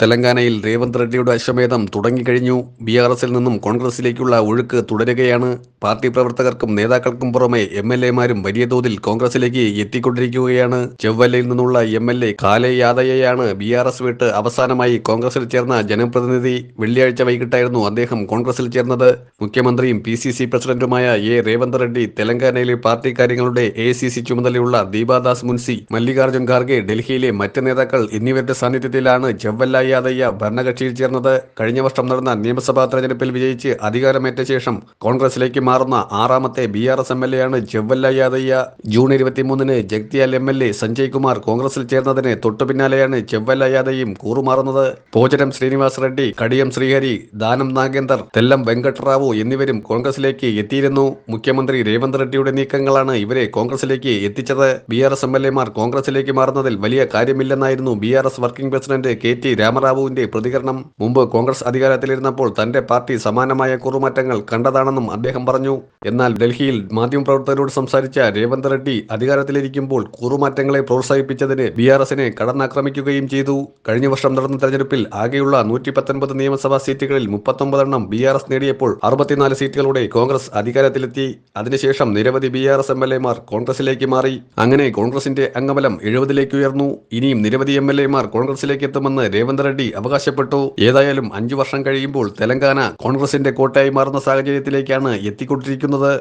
തെലങ്കാനയിൽ രേവന്ത് റെഡ്ഡിയുടെ അശ്വമേധം തുടങ്ങിക്കഴിഞ്ഞു. B R എസിൽ നിന്നും കോൺഗ്രസിലേക്കുള്ള ഒഴുക്ക് തുടരുകയാണ്. പാർട്ടി പ്രവർത്തകർക്കും നേതാക്കൾക്കും പുറമെ എം എൽ എമാരും വലിയ തോതിൽ കോൺഗ്രസിലേക്ക് എത്തിക്കൊണ്ടിരിക്കുകയാണ്. ചെവ്വല്ലയിൽ നിന്നുള്ള M L A Kale യാദയെയാണ് B R S വിട്ട് അവസാനമായി കോൺഗ്രസിൽ ചേർന്ന ജനപ്രതിനിധി. വെള്ളിയാഴ്ച വൈകിട്ടായിരുന്നു അദ്ദേഹം കോൺഗ്രസിൽ ചേർന്നത്. മുഖ്യമന്ത്രിയും പി സി സി പ്രസിഡന്റുമായ എ രേവന്ത് റെഡ്ഡി തെലങ്കാനയിലെ പാർട്ടി കാര്യങ്ങളുടെ എ സി സി ചുമതലയുള്ള ദീപാദാസ് മുൻസി മല്ലികാർജുൻ ഖാർഗെ ഡൽഹിയിലെ മറ്റ് നേതാക്കൾ എന്നിവരുടെ സാന്നിധ്യത്തിലാണ് ചെവ്വല്ല യാദയ്യ ഭരണകക്ഷിയിൽ ചേർന്നത് കഴിഞ്ഞ വർഷം നടന്ന നിയമസഭാ തെരഞ്ഞെടുപ്പിൽ വിജയിച്ച് അധികാരമേറ്റ ശേഷം കോൺഗ്രസിലേക്ക് മാറുന്ന ആറാമത്തെ B R S M L A ആണ് ജവല്ല യാദയ്യ ജൂൺ ഇരുപത്തിമൂന്നിന് Jagtial M L A Sanjay Kumar കോൺഗ്രസിൽ ചേർന്നതിന് തൊട്ടു പിന്നാലെയാണ് ചെവ്വല്ല യാദയും കൂറുമാറുന്നത്. പോചരം ശ്രീനിവാസ് റെഡ്ഡി കടിയം ശ്രീഹരി ദാനം നാഗേന്ദർ തെല്ലം വെങ്കട്ടറാവു എന്നിവരും കോൺഗ്രസിലേക്ക് എത്തിയിരുന്നു. മുഖ്യമന്ത്രി രേവന്ത് റെഡ്ഡിയുടെ നീക്കങ്ങളാണ് ഇവരെ കോൺഗ്രസിലേക്ക് എത്തിച്ചത്. B R S M L എമാർ കോൺഗ്രസിലേക്ക് മാറുന്നതിൽ വലിയ കാര്യമില്ലെന്നായിരുന്നു B R S working president K T രാമറാവുവിന്റെ പ്രതികരണം. മുമ്പ് കോൺഗ്രസ് അധികാരത്തിലിരുന്നപ്പോൾ തന്റെ പാർട്ടി സമാനമായ കുറുമാറ്റങ്ങൾ കണ്ടതാണെന്നും അദ്ദേഹം പറഞ്ഞു. എന്നാൽ ഡൽഹിയിൽ മാധ്യമപ്രവർത്തകരോട് സംസാരിച്ച രേവന്ത് റെഡ്ഡി അധികാരത്തിലിരിക്കുമ്പോൾ കുറുമാറ്റങ്ങളെ പ്രോത്സാഹിപ്പിച്ചതിന് ബി ആർ എസിനെ കടന്നാക്രമിക്കുകയും ചെയ്തു. കഴിഞ്ഞ വർഷം നടന്ന തെരഞ്ഞെടുപ്പിൽ ആകെയുള്ള നൂറ്റി പത്തൊൻപത് നിയമസഭാ സീറ്റുകളിൽ മുപ്പത്തൊമ്പതെണ്ണം ബി ആർ എസ് നേടിയപ്പോൾ അറുപത്തിനാല് സീറ്റുകളോടെ കോൺഗ്രസ് അധികാരത്തിലെത്തി. അതിനുശേഷം നിരവധി B R S M L എമാർ കോൺഗ്രസിലേക്ക് മാറി. അങ്ങനെ കോൺഗ്രസിന്റെ അംഗബലം എഴുപതിലേക്ക് ഉയർന്നു. ഇനിയും നിരവധി എം എൽ എമാർ കോൺഗ്രസിലേക്ക് എത്തുമെന്ന് രേവന്ത് റെഡ്ഡി അവകാശപ്പെട്ടു. ഏതായാലും അഞ്ചു വർഷം കഴിയുമ്പോൾ തെലങ്കാന കോൺഗ്രസിന്റെ കോട്ടയായി മാറുന്ന സാഹചര്യത്തിലേക്കാണ് എത്തിക്കൊണ്ടിരിക്കുന്നത്.